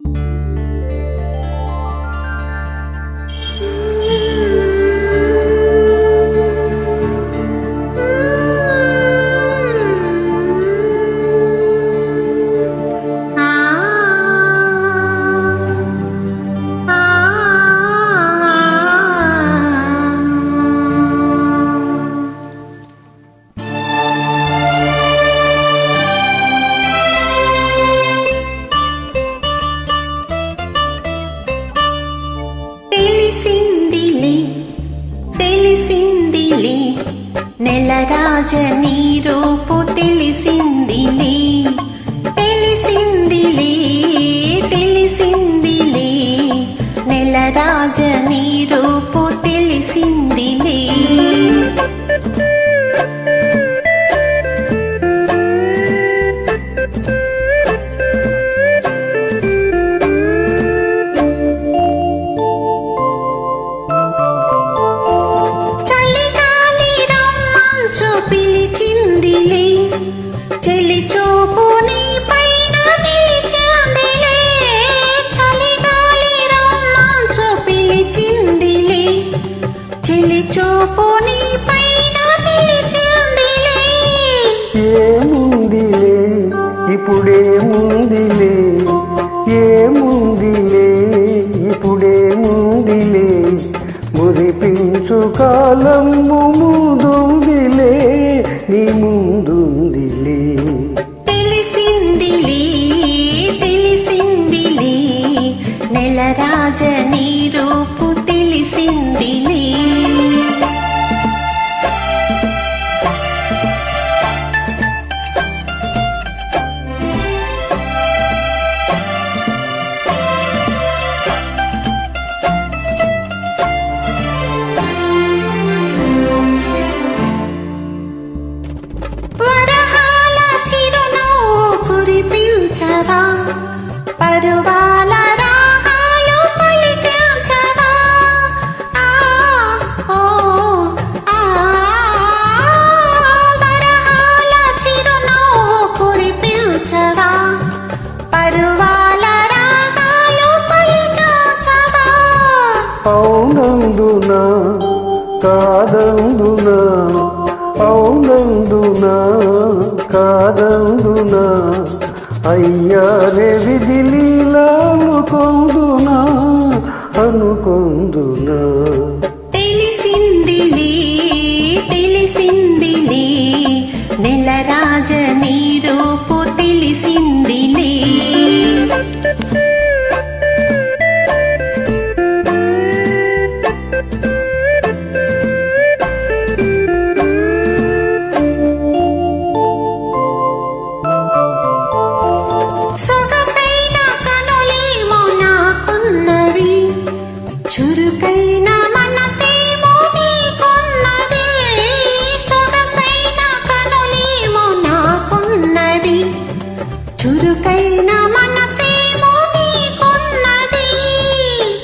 తెలిసిందిలే నెలరాజ నీ రూపు తెలిసిందిలే తెలిసిందిలే తెలిసిందిలే నెలరాజ నీ రూపు తెలిసిందిలే పిలిచిందిలే చెలి చూపు నీ పైన నిలిచిందిలే. చలిగాలి రమ్మంచు పిలిచిందిలే. చెలి చూపు నీ పైన నిలిచిందిలే. ఏముందిలే? ఇప్పుడేముందిలే? ఏముందిలే? ఇప్పుడేముందిలే? మురిపించు కాలము ముందుందిలే నీ ముందుందిలే. తెలిసిందిలే తెలిసిందిలే నెల రాజ నీ రూపు తెలిసిందిలే. కురిపించవా పరువాల రాగాలు పలికించవా ఆ, ఓ, ఆ, వరహాల చిరునవ్వు కురిపించవా పరువాల రాగాలు పలికించవా కాదందునా? అవునందునా కాదందునా? అయ్యారే విధిలీలా కొందునా అనుకొందునా?